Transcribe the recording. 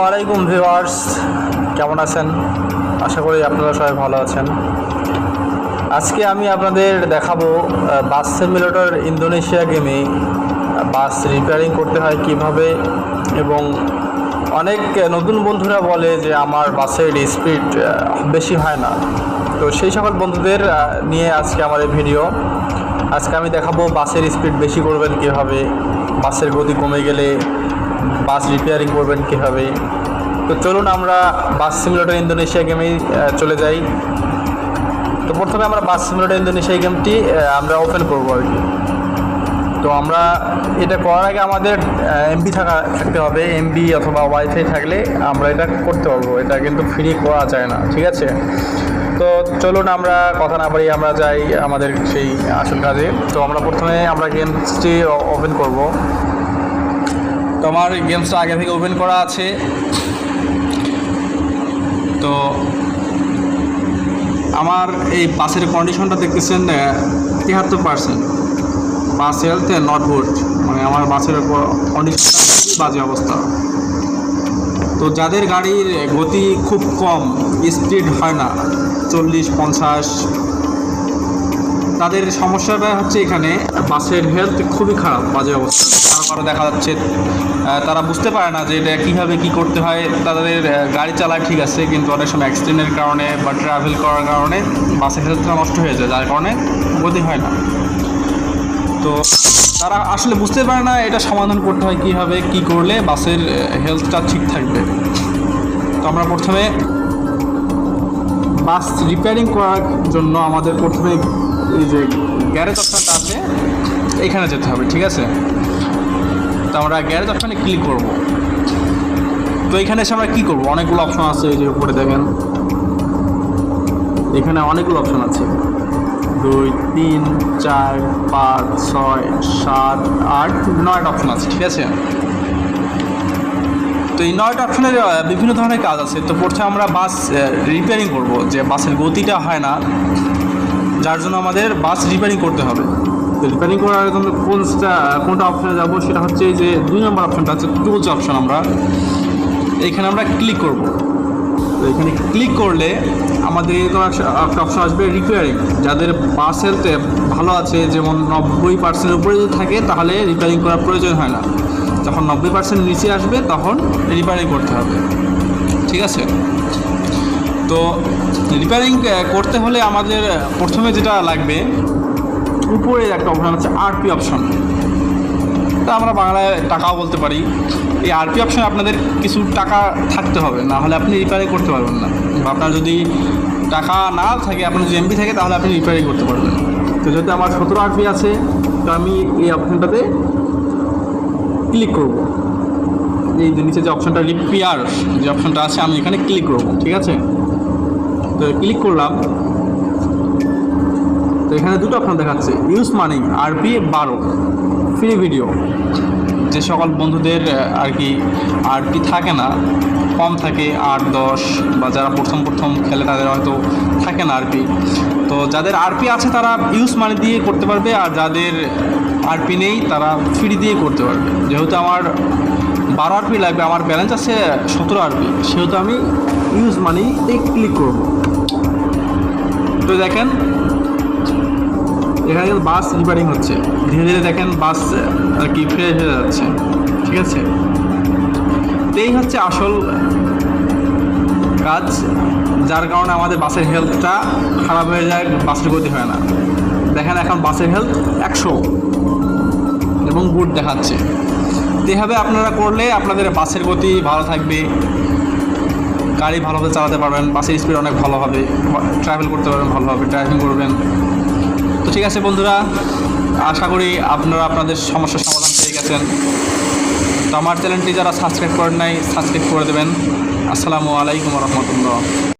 ওয়ালাইকুম ভিউয়ার্স, কেমন আছেন? আশা করি আপনারা সবাই ভালো আছেন। আজকে আমি আপনাদের দেখাবো বাস সিমুলেটর ইন্দোনেশিয়া গেমে বাস রিপেয়ারিং করতে হয় কীভাবে এবং অনেক নতুন বন্ধুরা বলে যে আমার বাসের স্পিড বেশি হয় না। তো সেই সকল বন্ধুদের নিয়ে আজকে আমার এই ভিডিও আজকে আমি দেখাবো বাসের স্পিড বেশি করবেন কীভাবে, বাসের গতি কমে গেলে বাস রিপেয়ারিং করবেন কীভাবে। তো চলুন আমরা বাস সিমুলেটর ইন্দোনেশিয়া গেমেই চলে যাই। তো প্রথমে আমরা বাস সিমুলেটর ইন্দোনেশিয়া গেমটি আমরা ওপেন করব আর কি। তো আমরা এটা করার আগে আমাদের এমবি থাকা, থাকতে হবে। এমবি অথবা ওয়াইফাই থাকলে আমরা এটা করতে পারব। এটা কিন্তু ফ্রি করা যায় না, ঠিক আছে? তো চলুন আমরা কথা না পারি আমরা যাই আমাদের সেই আসল কাজে। তো আমরা প্রথমে আমরা গেমসটি ওপেন করব। তো আমার গেমসটা আগে থেকে ওপেন করা আছে। তো আমার এই বাসের কন্ডিশনটা দেখতেছেন তিয়াত্তর percent bus health not good মানে আমার বাসের কন্ডিশনটা বাজে অবস্থা। তো যাদের গাড়ির গতি খুব কম স্পিড হয় না, চল্লিশ, পঞ্চাশ, তাদের সমস্যাটা হচ্ছে এখানে বাসের হেলথ খুবই খারাপ, বাজে অবস্থা। কারও দেখা যাচ্ছে তারা বুঝতে পারে না যে এটা কীভাবে কী করতে হয়, তাদের গাড়ি চালায় ঠিক আছে, কিন্তু অনেক সময় অ্যাক্সিডেন্টের কারণে বা ট্রাভেল করার কারণে বাসের হেলথটা নষ্ট হয়ে যায়, যার কারণে গতি হয় না। তো তারা আসলে বুঝতে পারে না এটা সমাধান করতে হয় কীভাবে, কী করলে বাসের হেলথটা ঠিক থাকবে। তো আমরা প্রথমে বাস রিপেয়ারিং করার জন্য আমাদের প্রথমে এই যে গ্যারেজ অপশানটা আছে, এখানে যেতে হবে, ঠিক আছে? তো আমরা গ্যারেজ অপশানে ক্লিক করব। তো এখানে এসে আমরা কী করব? অনেকগুলো অপশন আছে এই যে উপরে দেখেন। এখানে অনেকগুলো অপশন আছে। দুই, তিন, চার, পাঁচ, ছয়, সাত, আট, নয়টা অপশন আছে, ঠিক আছে? তো এই নয়টা অপশনের বিভিন্ন ধরনের কাজ আছে। তো প্রথমে আমরা বাস রিপেয়ারিং করব, যে বাসের গতিটা হয় না, যার জন্য আমাদের বাস রিপেয়ারিং করতে হবে। তো রিপেয়ারিং করার জন্য কোনটা কোনটা অপশনে যাব, সেটা হচ্ছে এই যে দুই নম্বর অপশনটা হচ্ছে টুলস অপশন আমরা। এইখানে আমরা ক্লিক করব। তো এখানে ক্লিক করলে আমাদের এরকম একটা অপশন আসবে রিপেয়ারিং যাদের বাস হেলথে ভালো আছে, যেমন নব্বই পার্সেন্টের উপরে যদি থাকে, তাহলে রিপেয়ারিং করার প্রয়োজন হয় না। যখন নব্বই পার্সেন্ট নিচে আসবে, তখন রিপেয়ারিং করতে হবে। ঠিক আছে? তো রিপেয়ারিং করতে হলে আমাদের প্রথমে যেটা লাগবে উপরে একটা অপশন আছে আরপি অপশন তা আমরা বাংলায় টাকাও বলতে পারি। এই আরপি অপশনে আপনাদের কিছু টাকা থাকতে হবে, না হলে আপনি রিপেয়ারিং করতে পারবেন না। বা আপনার যদি টাকা না থাকে, আপনার যদি এমবি থাকে, তাহলে আপনি রিপেয়ারিং করতে পারবেন তো যদি আমার সতেরো আরপি আছে, তো আমি এই অপশনটাতে ক্লিক করব। এই যে নিচে যে অপশনটা রিপেয়ার যে অপশানটা আছে, আমি এখানে ক্লিক করব, ঠিক আছে? তো ক্লিক করলাম। তো এখানে দুটো অপশন দেখাচ্ছে ইউজ মানি আরপি, বারো। ফ্রি ভিডিও যে সকল বন্ধুদের আর কি আরপি থাকে না, কম থাকে আট, দশ, বা যারা প্রথম প্রথম খেলে তাদের হয়তো থাকে না আরপি। তো যাদের আরপি আছে তারা ইউজ মানি দিয়ে করতে পারবে, আর যাদের আরপি নেই তারা ফ্রি দিয়ে করতে পারবে। যেহেতু আমার বারো আরপি লাগবে, আমার ব্যালেন্স আছে সতেরো আরপি, সেহেতু আমি ইউজ মানিতে ক্লিক করব। তো দেখেন এখানে কিন্তু বাস রিপেয়ারিং হচ্ছে। ধীরে ধীরে দেখেন বাস আর কি ফ্রেশ হয়ে যাচ্ছে। ঠিক আছে? এই হচ্ছে আসল কাজ, যার কারণে আমাদের বাসের হেলথটা খারাপ হয়ে যায় বাসের গতি হয় না। দেখেন এখন বাসের হেলথ একশো। এবং গুড দেখাচ্ছে। এভাবে আপনারা করলে আপনাদের বাসের গতি ভালো থাকবে। গাড়ি ভালোভাবে চালাতে পারবেন বাসের স্পিড অনেক ভালো হবে। ট্রাভেল করতে পারবেন ভালোভাবে ড্রাইভিং করবেন। তো ঠিক আছে বন্ধুরা, আশা করি আপনারা আপনাদের সমস্যার সমাধান পেয়ে গেছেন। তো আমার চ্যানেলটি যারা সাবস্ক্রাইব করেন নাই, সাবস্ক্রাইব করে দেবেন। আসসালামু আলাইকুম রহমতুল্লাহ।